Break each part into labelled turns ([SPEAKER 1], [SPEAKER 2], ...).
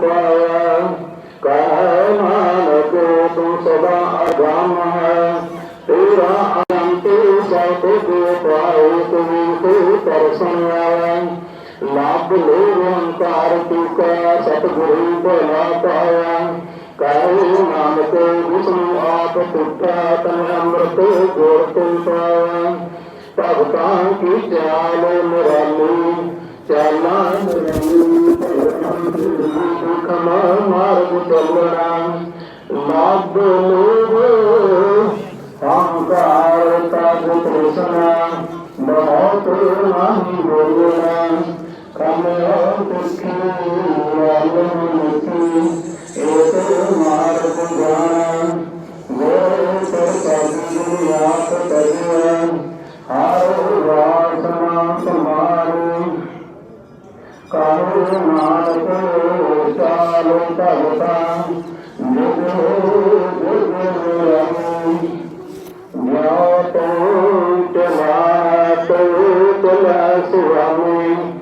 [SPEAKER 1] ਪਾਇਆ ਕਹਿ ਨਾਨਕ ਤੂੰ ਸਦਾ ਅਗੰਮ ਹੈ ਤੇਰਾ ਅਨੰਤ ਸਭ ਕੋ ਪਾਏ ਤੂੰ ਕੋ ਪਰਸਨ ਆਇਆ ਲੱਭ ਲੋ ਅੰਕਾਰ ਤੂੰ ਕਾ ਸਤਿਗੁਰੂ ਭਲਾ ਪਾਇਆ ਕਹਿ ਨਾਨਕ ਵਿਸ਼ਨੂੰ ਆਪ ਟੁੱਟਾ ਤਨ ਅੰਮ੍ਰਿਤ ਗੁਰ ਤੂੰ ਪਾਇਆ ਭਗਤਾਂ ਕੀ ਚਾਲ ਮੁਰਾਲੀ ਚਾਲਾਂ ਮੁਰਾਲੀ ਖਮਾ তোমরা মগ্ন অহংকার তাগ তৃষ্ণা মহত নাহি বলনা কামে কৃষ্ণ মুখী ਕਾਹੂ ਨਾਨਕ ਭਗਤਾ ਨਿਜ ਜੁਗ ਰਾਮੀ ਜੋ ਤੋ ਤਲਾ ਤੋ ਤਲਾ ਸੁਆਮੀ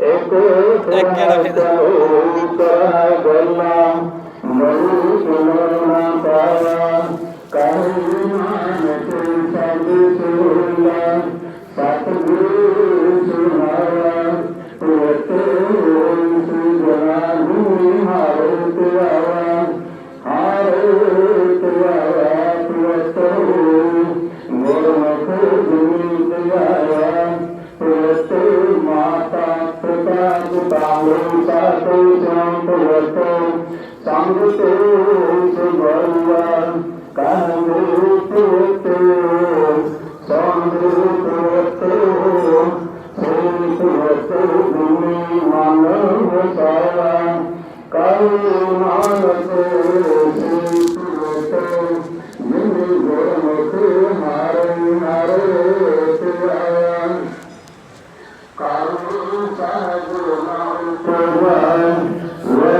[SPEAKER 1] ਇੱਕ
[SPEAKER 2] ਇੱਕ ਕਿਹੜਾ ਕਿਹੜਾ?
[SPEAKER 1] ਸੰਗ ਤੇ ਸੁਭਰਵਾ ਕਾਹੇ وأنفسهم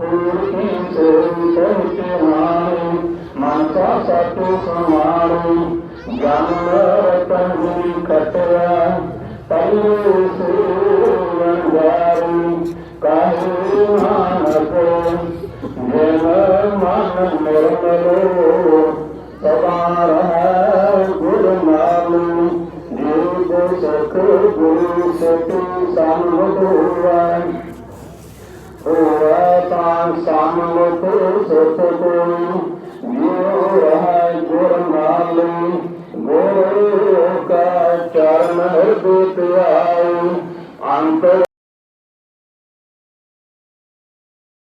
[SPEAKER 1] ਸੁਣਾ ਨਾਮ ਫਿਰ ਹੈ ਜੋਂਦ ਤਾਂਦਿਆ ਜਨ ਸਾਥ ਤਜੁਆ ਤੂੜੇ ਤੈਨੂੰ ਜਨਮ ਗੁਰੂ ਹਾਰਿਆ ਜੀਵ ਨਿਰਮਲ ਸਤਿ ਮਨ ਨਿਰਮਲੋ ਸਦਾ ਰਹਿ ਗੁਰ ਨਾਮ ਜੀ ਕੋ ਗੁਰੂ ਸਤੀ ਸੰਗ ਹੋਵੈ ਤਾਂ ਸਾਮੋ ਤੇ ਕੋਈ ਜਿਉ ਰਹਿ ਗੁਰ ਨਾਲੀ ਗੁਰ ਕਾ ਚਰਨ ਹਿਰਦੇ ਅੰਤ